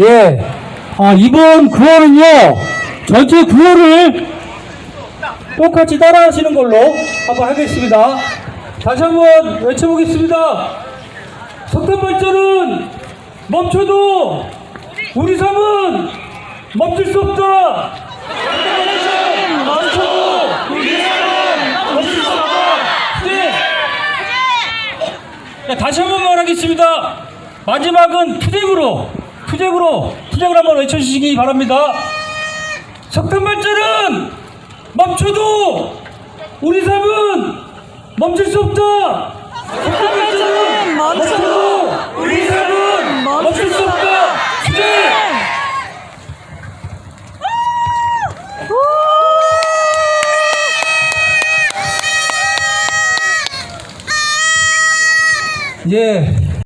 예. 아, 이번 구호는요, 전체 구호를 똑같이 따라 하시는 걸로 한번 하겠습니다. 다시 한번 외쳐보겠습니다. 석탄 발전은 멈춰도 우리 삶은 멈출 수 없다. 멈춰도 우리 삶은 멈출 수 없다. 네. 자, 다시 한 번 말하겠습니다. 마지막은 투쟁으로, 투쟁으로, 투쟁을 한번 외쳐주시기 바랍니다. 석탄 발전은 멈춰도 우리 삶은 멈출 수 없다. 석탄 발전은 멈춰도 우리 삶은 멈출 수 없다. 투쟁! 예,